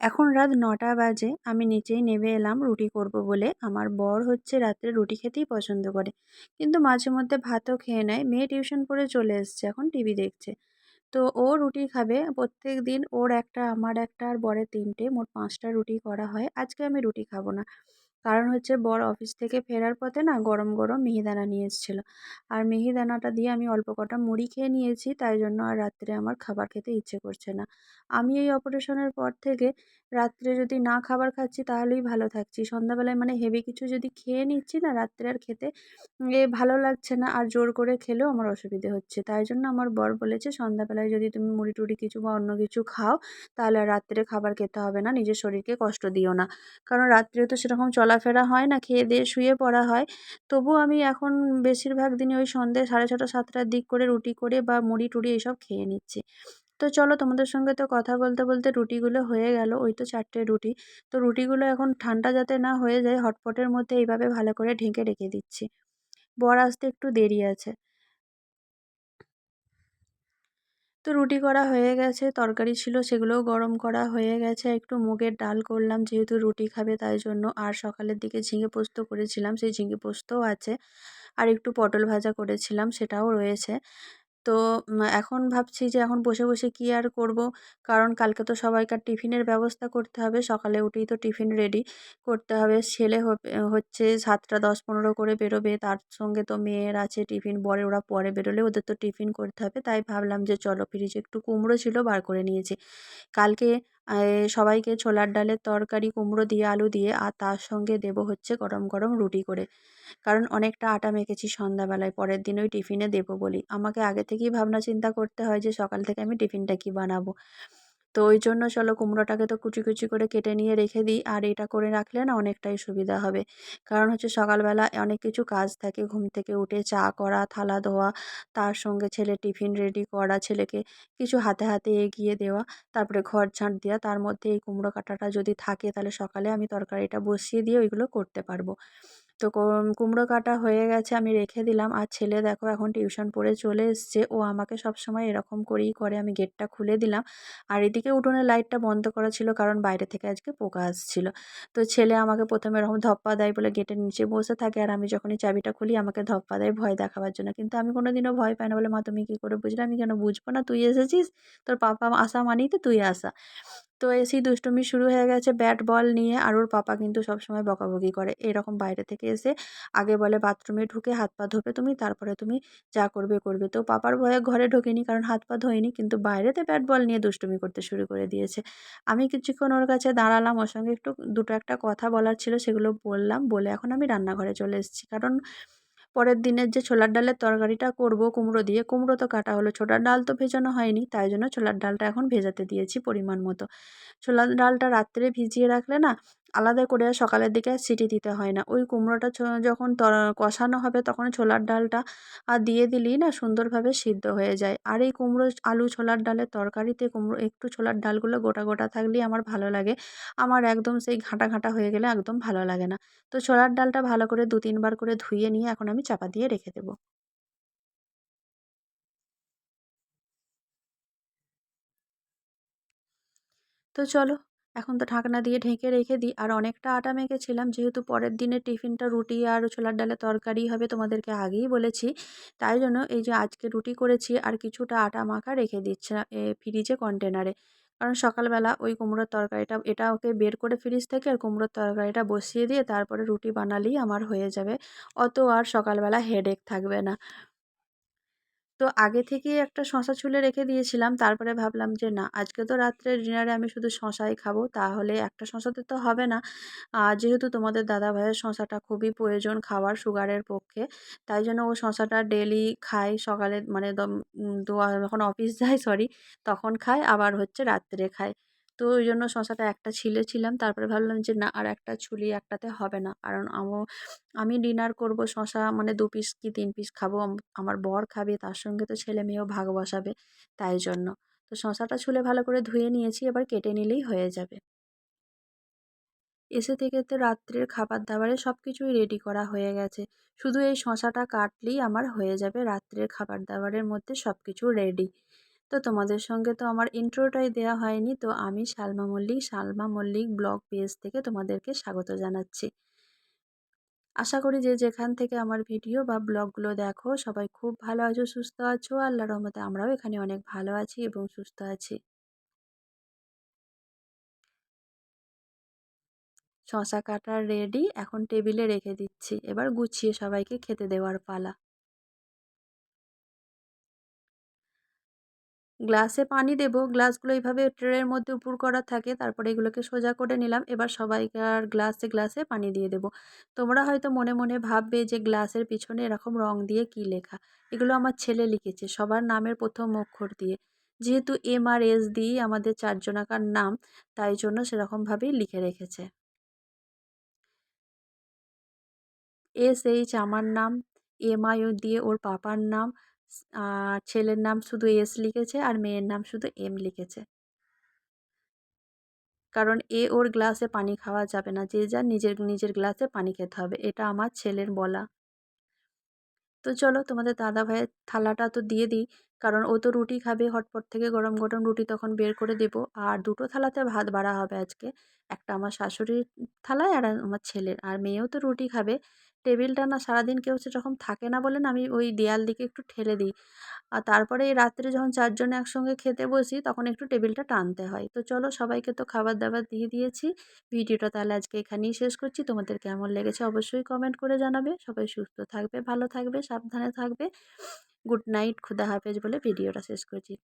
এখন রাত নটা বাজে, আমি নিচেই নেমে এলাম রুটি করব বলে। আমার বর হচ্ছে রাত্রে রুটি খেতেই পছন্দ করে। কিন্তু মাঝে মধ্যে ভাতও খেয়ে নেয়। মেয়ে টিউশন পড়ে চলে এসছে, এখন টিভি দেখছে। তো ও রুটি খাবে। প্রত্যেক দিন ওর একটা, আমার একটা আর বরের তিনটে। মোট পাঁচটা রুটি করা হয়। আজকে আমি রুটি খাব না। কারণ হচ্ছে বর অফিস থেকে ফেরার পথে না গরম গরম মিহিদানা নিয়ে এসেছিল। আর মিহিদানাটা দিয়ে আমি অল্প কটা মুড়ি খেয়ে নিয়েছি, তাই জন্য আর রাত্রে আমার খাবার খেতে ইচ্ছে করছে না। আমি এই অপারেশনের পর থেকে রাত্রে যদি না খাবার খাচ্ছি তাহলেই ভালো থাকছি। সন্ধ্যাবেলায় মানে হেভি কিছু যদি খেয়ে নিচ্ছি না রাত্রে আর খেতে, এ ভালো লাগছে না আর জোর করে খেলেও আমার অসুবিধে হচ্ছে। তাই জন্য আমার বর বলেছে, সন্ধ্যাবেলায় যদি তুমি মুড়ি টুড়ি কিছু বা অন্য কিছু খাও, তাহলে আর রাত্রে খাবার খেতে হবে না, নিজের শরীরকে কষ্ট দিও না। কারণ রাত্রে তো সেরকম চলাফেরা হয় না, খেয়ে দিয়ে শুয়ে পড়া হয়। তবু আমি এখন বেশিরভাগ দিনই ওই সন্ধ্যে সাড়ে ছটা, সাতটার দিক করে রুটি করে বা মুড়ি টুড়ি এইসব খেয়ে নিচ্ছি। তো চলো তোমাদের সঙ্গে তো কথা বলতে বলতে রুটিগুলো হয়ে গেল। ওই তো চারটে রুটি। তো রুটিগুলো এখন ঠান্ডা যাতে না হয়ে যায়, হটপটের মধ্যে এইভাবে ভালো করে ঢেকে রেখে দিচ্ছি। বর আসতে একটু দেরি আছে। তো রুটি করা হয়ে গেছে, তরকারি ছিল সেগুলোও গরম করা হয়ে গেছে। একটু মুগের ডাল করলাম, যেহেতু রুটি খাবে তাই জন্য। আর সকালের দিকে ঝিঙে পোস্ত করেছিলাম, সেই ঝিঙে পোস্তও আছে। আর একটু পটল ভাজা করেছিলাম, সেটাও রয়েছে। তো এখন ভাবছি যে এখন বসে বসে কী আর করব? কারণ কালকে তো সবাইকার টিফিনের ব্যবস্থা করতে হবে। সকালে উঠেই তো টিফিন রেডি করতে হবে। ছেলে হচ্ছে সাতটা দশ পনেরো করে বেরোবে। তার সঙ্গে তো মেয়ের আছে টিফিন। পরে ওরা পরে বেরোলে ওদের তো টিফিন করতে হবে। তাই ভাবলাম যে চলো ফ্রিজে একটু কুমড়ো ছিল বার করে নিয়েছি। কালকে সবাইকে ছোলার ডালের তরকারি, কুমড়ো দিয়ে আলু দিয়ে, আর তার সঙ্গে দেবো হচ্ছে গরম গরম রুটি করে। কারণ অনেকটা আটা মেখেছি সন্ধ্যাবেলায়, পরের দিন ওই টিফিনে দেবো বলি। আমাকে আগে থেকেই ভাবনা চিন্তা করতে হয় যে সকাল থেকে আমি টিফিনটা কী বানাবো। তো ওই জন্য চলো কুমড়োটাকে তো কুচি কুচি করে কেটে নিয়ে রেখে দিই। আর এটা করে রাখলে না অনেকটাই সুবিধা হবে। কারণ হচ্ছে সকালবেলা অনেক কিছু কাজ থাকে। ঘুম থেকে উঠে চা করা, থালা ধোয়া, তার সঙ্গে ছেলে টিফিন রেডি করা, ছেলেকে কিছু হাতে হাতে এগিয়ে দেওয়া, তারপরে ঘর ঝাঁট দেওয়া, তার মধ্যে এই কুমড়ো কাটাটা যদি থাকে তাহলে সকালে আমি তরকারিটা বসিয়ে দিয়ে ওইগুলো করতে পারব। তো কুমড়ো কাটা হয়ে গেছে, আমি রেখে দিলাম। আর ছেলে দেখো এখন টিউশন পড়ে চলে এসছে। ও আমাকে সবসময় এরকম করেই করে, আমি গেটটা খুলে দিলাম। আর এদিকে উঠোনের লাইটটা বন্ধ করা ছিল কারণ বাইরে থেকে আজকে পোকা আসছিল। তো ছেলে আমাকে প্রথমে এরকম ধপ্পা দেয় বলে গেটের নিচে বসে থাকে। আর আমি যখনই চাবিটা খুলি, আমাকে ধপ্পা দেয় ভয় দেখাবার জন্য। কিন্তু আমি কোনো দিনও ভয় পাই না বলে, মা, তুমি কী করে বুঝলে? আমি কেন বুঝব না? তুই এসেছিস? তোর পাপা আসা মানেই তো তুই আসা। তো এসেই দুষ্টুমি শুরু হয়ে গেছে। ব্যাট বল নিয়ে আর ওর পাপা কিন্তু সবসময় বকাবকি করে। এরকম বাইরে থেকে এসে আগে বলে বাথরুমে ঢুকে হাত পা ধোবে তুমি, তারপরে তুমি যা করবে করবে। তো পাপার ভয়ে ঘরে ঢোকেনি কারণ হাত পা ধোয়নি, কিন্তু বাইরেতে ব্যাট বল নিয়ে দুষ্টুমি করতে শুরু করে দিয়েছে। আমি কিছুক্ষণ ওর কাছে দাঁড়ালাম, ওর সঙ্গে একটু দুটো একটা কথা বলার ছিল, সেগুলো বললাম, বলে এখন আমি রান্নাঘরে চলে এসেছি। কারণ পরের দিনের যে ছোলার ডালের তরকারিটা করব, কুমড়ো দিয়ে, কুমড়ো তো কাটা হলো, ছোলার ডাল তো ভেজানো হয়নি, তাই জন্য ছোলার ডালটা এখন ভেজাতে দিয়েছি পরিমাণ মতো। ছোলার ডালটা রাত্রে ভিজিয়ে রাখলে না আলাদা করে সকালের দিকে সিটি দিতে হয় না। ওই কুমড়োটা যখন কষানো হবে তখন ছোলার ডালটা আর দিয়ে দিলেই না সুন্দরভাবে সিদ্ধ হয়ে যায়। আর এই কুমড়ো, আলু ছোলার ডালের তরকারিতে কুমড়ো, একটু ছোলার ডালগুলো গোটা গোটা থাকলেই আমার ভালো লাগে। আমার একদম সেই ঘাঁটা ঘাঁটা হয়ে গেলে একদম ভালো লাগে না। তো ছোলার ডালটা ভালো করে দু, তিনবার করে ধুয়ে নিয়ে এখন আমি চাপা দিয়ে রেখে দেবো। তো চলো এখন তো ঢাকনা দিয়ে ঢেকে রেখে দিই। আর অনেকটা আটা মেখেছিলাম, যেহেতু পরের দিনে টিফিনটা রুটি আর ছোলার ডালের তরকারি হবে তোমাদেরকে আগেই বলেছি। তাই জন্য এই যে আজকে রুটি করেছি আর কিছুটা আটা মাখা রেখে দিচ্ছে ফ্রিজে কন্টেনারে। কারণ সকালবেলা ওই কুমড়োর তরকারিটা, এটা ওকে বের করে ফ্রিজ থেকে আর কুমড়োর তরকারিটা বসিয়ে দিয়ে তারপরে রুটি বানালেই আমার হয়ে যাবে। অত আর সকালবেলা হেডেক থাকবে না। তো আগে থেকে একটা শশা ছুলে রেখে দিয়েছিলাম। তারপরে ভাবলাম যে, না, আজকে তো রাত্রে ডিনারে আমি শুধু শশাই খাব। তাহলে একটা শশাতে তো হবে না। যেহেতু তোমাদের দাদা ভাইয়ের শশাটা খুবই প্রয়োজন খাওয়ার সুগারের পক্ষে, তাই জন্য ও শশাটা ডেলি খায়। সকালে মানে যখন অফিস যায়, সরি, তখন খায়। আবার হচ্ছে রাত্রে খায়। তো ওই জন্য শশাটা একটা ছিলেছিলাম। তারপরে ভাবলাম যে, না, আর একটা ছুলি একটাতে হবে না। কারণ আমো, আমি ডিনার করব শশা মানে দু পিস কি তিন পিস খাব আমার বর খাবে, তার সঙ্গে তো ছেলে মেয়েও ভাগ বসাবে তাই জন্য। তো শশাটা ছুলে ভালো করে ধুয়ে নিয়েছি, এবার কেটে নিলেই হয়ে যাবে। এসে থেকে তো রাত্রের খাবার দাবারে সব কিছুই রেডি করা হয়ে গেছে। শুধু এই শশাটা কাটলেই আমার হয়ে যাবে, রাত্রের খাবার দাবারের মধ্যে সব কিছু রেডি তো তোমাদের সঙ্গে তো আমার ইন্ট্রোটাই দেওয়া হয়নি। তো আমি সালমা মল্লিক সালমা মল্লিক ব্লগ পেজ থেকে তোমাদেরকে স্বাগত জানাচ্ছি। আশা করি যে যেখান থেকে আমার ভিডিও বা ব্লগগুলো দেখো, সবাই খুব ভালো আছো, সুস্থ আছো। আল্লাহ রহমতে আমরাও এখানে অনেক ভালো আছি এবং সুস্থ আছি। শশা কাটার রেডি এখন টেবিলে রেখে দিচ্ছি। এবার গুছিয়ে সবাইকে খেতে দেওয়ার পালা। গ্লাসে পানি দেব, গ্লাসগুলো এইভাবে ট্রের মধ্যে উপর করা থাকে, তারপরে এগুলোকে সোজা করে নিলাম, এবার সবাইকার গ্লাসে গ্লাসে পানি দিয়ে দেব। তোমরা হয়তো মনে মনে ভাববে যে গ্লাসের পিছনে এরকম রং দিয়ে কি লেখা? এগুলো আমার ছেলে লিখেছে, সবার নামের প্রথম অক্ষর দিয়ে। যেহেতু এম আর এস দিয়েই আমাদের চারজনাকার নাম, তাই জন্য সেরকমভাবেই লিখে রেখেছে। এস এইচ আমার নাম, এম আই দিয়ে ওর পাপার নাম ছেলের নাম শুধু এস লিখেছে আর মেয়ের নাম শুধু এম লিখেছে। কারণ এ ওর গ্লাসে পানি খাওয়া যাবে না, যে যার নিজের নিজের গ্লাসে পানি খেতে হবে, এটা আমার ছেলের বলা। তো চলো তোমাদের দাদা ভাইয়ের থালাটা তো দিয়ে দিই। কারণ ও তো রুটি খাবে, হটপট থেকে গরম গরম রুটি তখন বের করে দেব। আর দুটো থালাতে ভাত বাড়া হবে আজকে। একটা আমার শাশুড়ির থালায় আর আমার ছেলের। আর মেয়েও তো রুটি খাবে। টেবিলটা না সারাদিন কেউ সেরকম থাকে না বলে না আমি ওই দেয়াল দিকে একটু ঠেলে দিই। আর তারপরে রাত্রে যখন চারজনে একসঙ্গে খেতে বসি তখন একটু টেবিলটা টানতে হয়। তো চলো সবাইকে তো খাবার দাবার দিয়ে দিয়েছি। ভিডিওটা তাহলে আজকে এখানেই শেষ করছি। তোমাদের কেমন লেগেছে অবশ্যই কমেন্ট করে জানাবে। সবাই সুস্থ থাকবে, ভালো থাকবে, সাবধানে থাকবে। গুড নাইট খুদা হাফেজ বলে ভিডিওটা শেষ করছি।